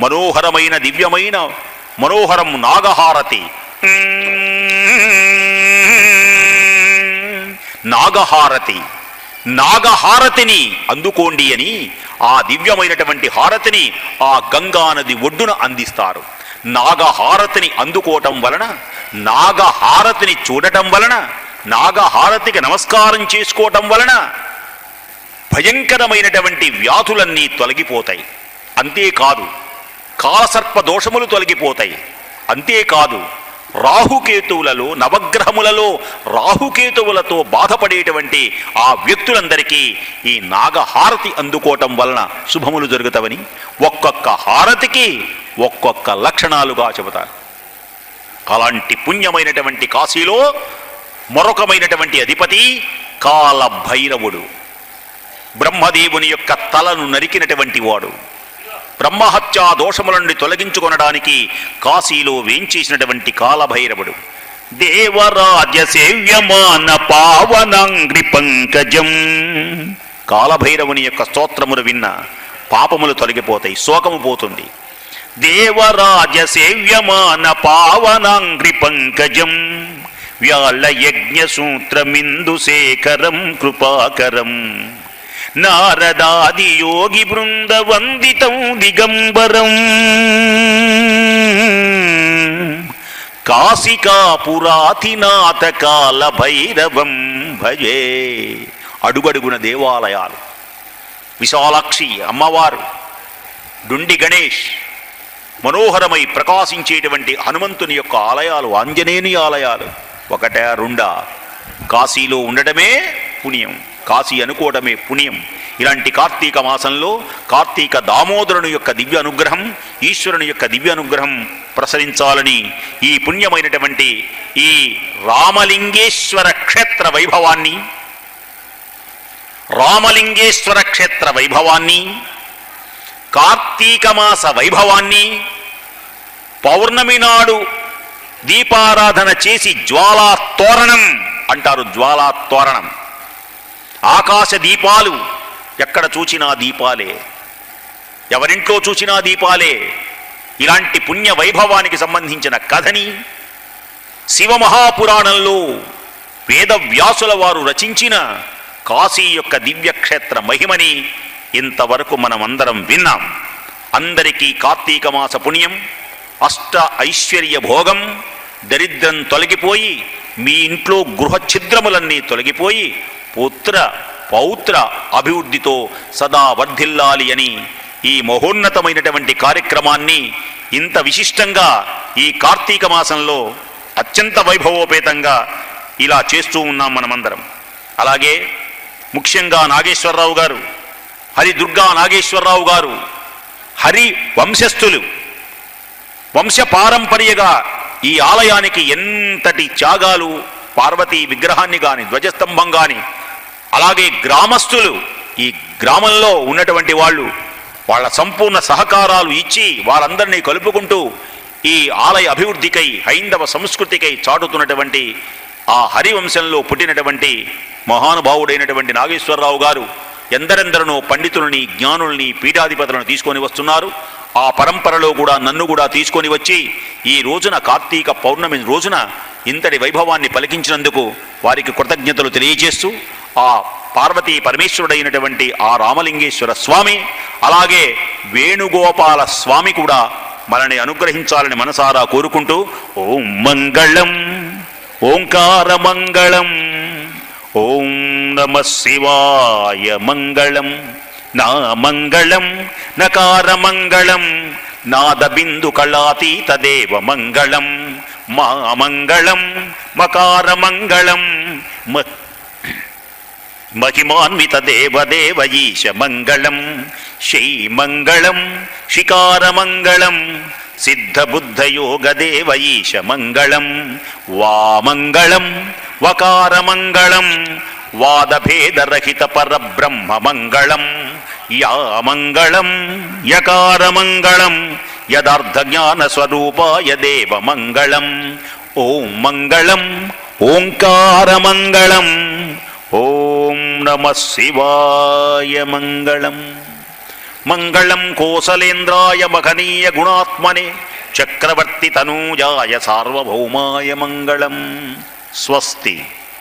మనోహరమైన దివ్యమైన మనోహరం నాగహారతి. నాగహారతి. నాగహారతిని అందుకోండి అని ఆ దివ్యమైనటువంటి హారతిని ఆ గంగా నది ఒడ్డున అందిస్తారు. నాగహారతిని అందుకోవటం వలన నాగహారతిని చూడటం వలన నాగహారతికి నమస్కారం చేసుకోవటం వలన భయంకరమైనటువంటి వ్యాధులన్నీ తొలగిపోతాయి. అంతేకాదు కాలసర్ప దోషములు తొలగిపోతాయి. అంతేకాదు రాహుకేతువులలో నవగ్రహములలో రాహుకేతువులతో బాధపడేటువంటి ఆ వ్యక్తులందరికీ ఈ నాగహారతి అందుకోవటం వలన శుభములు జరుగుతావని ఒక్కొక్క హారతికి ఒక్కొక్క లక్షణాలుగా చెబుతారు. అలాంటి పుణ్యమైనటువంటి కాశీలో మరొకమైనటువంటి అధిపతి కాలభైరవుడు. బ్రహ్మదేవుని యొక్క తలను నరికినటువంటి వాడు. బ్రహ్మహత్యా దోషముల నుండి తొలగించుకొనడానికి కాశీలో వేంచేసినటువంటి కాలభైరవుడు. దేవరాజ్య సేవ్యమాన పావనాంగ్రి పంకజం కాలభైరవుని యొక్క స్తోత్రములు విన్న పాపములు తొలగిపోతాయి శోకము పోతుంది. దేవరాజ సేవ్యమాన పావనాంగ్రి పంకజం వ్యాళ యజ్ఞ సూత్రమిందు శేఖరం కృపాకరం. నారదాది యోగి బృంద వందితం దిగంబరం. కాశికాపురాతినాథ కాల భైరవం భజే. అడుగడుగున దేవాలయాలు. విశాలాక్షి అమ్మవారు డుండి గణేష్ మనోహరమై ప్రకాశించేటువంటి హనుమంతుని యొక్క ఆలయాలు ఆంజనేయుని ఆలయాలు. ఒకటే రెండా కాశీలో ఉండటమే పుణ్యం. కాశీ అనుకోవడమే పుణ్యం. ఇలాంటి కార్తీక మాసంలో కార్తీక దామోదరుని యొక్క దివ్య అనుగ్రహం ఈశ్వరుని యొక్క దివ్య అనుగ్రహం ప్రసరించాలని ఈ పుణ్యమైనటువంటి ఈ రామలింగేశ్వర క్షేత్ర వైభవాన్ని రామలింగేశ్వర క్షేత్ర వైభవాన్ని కార్తీక మాస వైభవాన్ని పౌర్ణమి నాడు దీపారాధన చేసి జ్వాలా తోరణం అంటారు జ్వాలా తోరణం ఆకాశ దీపాలు. ఎక్కడ చూచినా దీపాలే. ఎవరింట్లో చూచినా దీపాలే. ఇలాంటి పుణ్య వైభవానికి సంబంధించిన కథని శివమహాపురాణంలో వేదవ్యాసుల వారు రచించిన కాశీ యొక్క దివ్యక్షేత్ర మహిమని ఇంతవరకు మనమందరం విన్నాం. అందరికీ కార్తీక మాస పుణ్యం అష్ట ఐశ్వర్య భోగం దరిద్రం తొలగిపోయి మీ ఇంట్లో గృహఛిద్రములన్నీ తొలగిపోయి పుత్ర పౌత్ర అభివృద్ధితో సదా వర్ధిల్లాలి అని ఈ మహోన్నతమైనటువంటి కార్యక్రమాన్ని ఇంత విశిష్టంగా ఈ కార్తీక మాసంలో అత్యంత వైభవోపేతంగా ఇలా చేస్తూ ఉన్నాం మనమందరం. అలాగే ముఖ్యంగా నాగేశ్వరరావు గారు హరి దుర్గా నాగేశ్వరరావు గారు హరి వంశస్థులు వంశ పారంపర్యగా ఈ ఆలయానికి ఎంతటి త్యాగాలు పార్వతీ విగ్రహాన్ని కానీ ధ్వజస్తంభం కానీ అలాగే గ్రామస్తులు ఈ గ్రామంలో ఉన్నటువంటి వాళ్ళు వాళ్ళ సంపూర్ణ సహకారాలు ఇచ్చి వారందరినీ కలుపుకుంటూ ఈ ఆలయ అభివృద్ధికై హైందవ సంస్కృతికై చాటుతున్నటువంటి ఆ హరివంశంలో పుట్టినటువంటి మహానుభావుడైనటువంటి నాగేశ్వరరావు గారు ఎందరెందరనో పండితుల్ని జ్ఞానుల్ని పీఠాధిపతులను తీసుకొని వస్తున్నారు. ఆ పరంపరలో కూడా నన్ను కూడా తీసుకొని వచ్చి ఈ రోజున కార్తీక పౌర్ణమి రోజున ఇంతటి వైభవాన్ని పలికించినందుకు వారికి కృతజ్ఞతలు తెలియజేస్తూ ఆ పార్వతీ పరమేశ్వరుడైనటువంటి ఆ రామలింగేశ్వర స్వామి అలాగే వేణుగోపాల స్వామి కూడా మనని అనుగ్రహించాలని మనసారా కోరుకుంటూ ఓం మంగళం ఓంకార మంగళం ఓం నమ శివాయ మంగళం నా మంగళం నకార మంగళం నాదబిందు కళాతీత దేవ మంగళం మా మంగళం మకార మంగళం మహిమాన్విత దేవదేవ ఈశ మంగళం శ్రీమంగళం శికారమంగళం సిద్ధబుద్ధయోగదేవ ఈశ మంగళం వామంగళం వకారమంగళం వాదభేదరహిత పరబ్రహ్మ మంగళం యా మంగళం యకారమంగళం యదార్థజ్ఞానస్వరూపాయ దేవ మంగళం ఓం మంగళం ఓంకారమంగళం ఓ నమ శివాయ మంగళం మంగళం కోసలేంద్రాయ మహనీయ గుణాత్మనే చక్రవర్తి తనూజాయ సార్వభౌమాయ మంగళం స్వస్తి